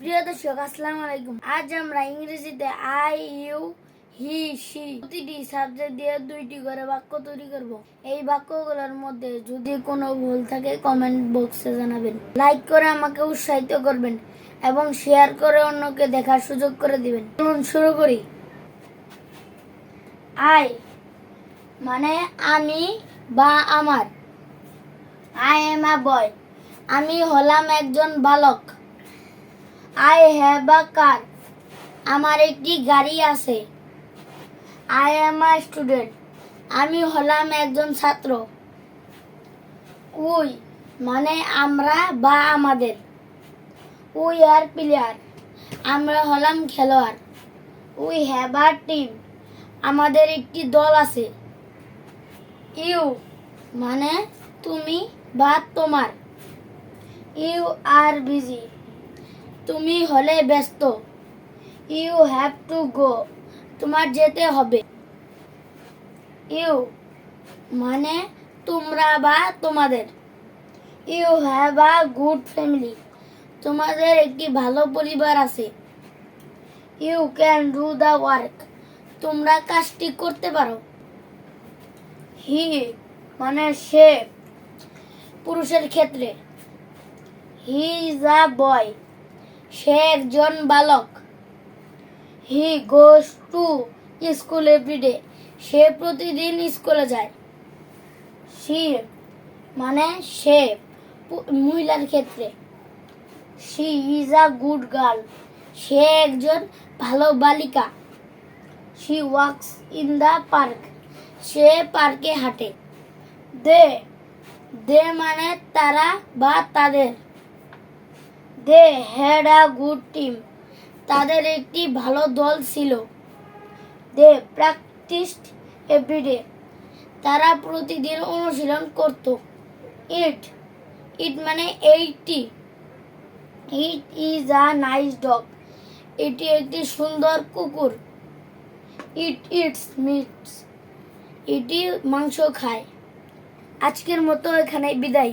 প্রিয় দর্শক, আসসালামু আলাইকুম। আজ আমরা ইংরেজিতে আই, ইউ, হি সি প্রতিটি সাবজেক্ট দিয়ে দুইটি করে বাক্য তৈরি করব। এই বাক্যগুলোর মধ্যে যদি কোনো ভুল থাকে কমেন্ট বক্সে জানাবেন। লাইক করে আমাকে উৎসাহিত করবেন এবং শেয়ার করে অন্যকে দেখার সুযোগ করে দিবেন। চলুন শুরু করি। আই মানে আমি বা আমার। আই এম আ বয় আমি হলাম একজন বালক। I have a car. আমার একটি গাড়ি আছে। I am a student. আমি হলাম একজন ছাত্র। উই মানে আমরা বা আমাদের। We are player. আমরা হলাম খেলোয়াড়। We have a team. আমাদের একটি দল আছে। ইউ মানে তুমি বা তোমার। You are busy. তুমি হলে ব্যস্ত। You have to go. তোমার যেতে হবে। ইউ মানে তোমরা বা তোমাদের। You have a good family. তোমাদের একটি ভালো পরিবার আছে। You can do the work. তোমরা কাজটি করতে পারো। হি মানে সে পুরুষের ক্ষেত্রে। হি ইজ আ বয়। সে একজন বালক। He goes to school everyday সে প্রতিদিন স্কুলে যায়। সি মানে সে মহিলার ক্ষেত্রে। She is a good girl সে একজন ভালো বালিকা। She walks in the park সে পার্কে হাঁটে। দে দে মানে তারা বা তাদের। They had a good team তাদের একটি ভালো দল ছিল। দে প্র্যাকটিসড এভরিডে তারা প্রতিদিন অনুশীলন করত। ইট ইট মানে এইটি it is a nice dog এটি একটি সুন্দর কুকুর। ইট ইটস মিটস এটি মাংস খায়। আজকের মতো এখানে বিদায়।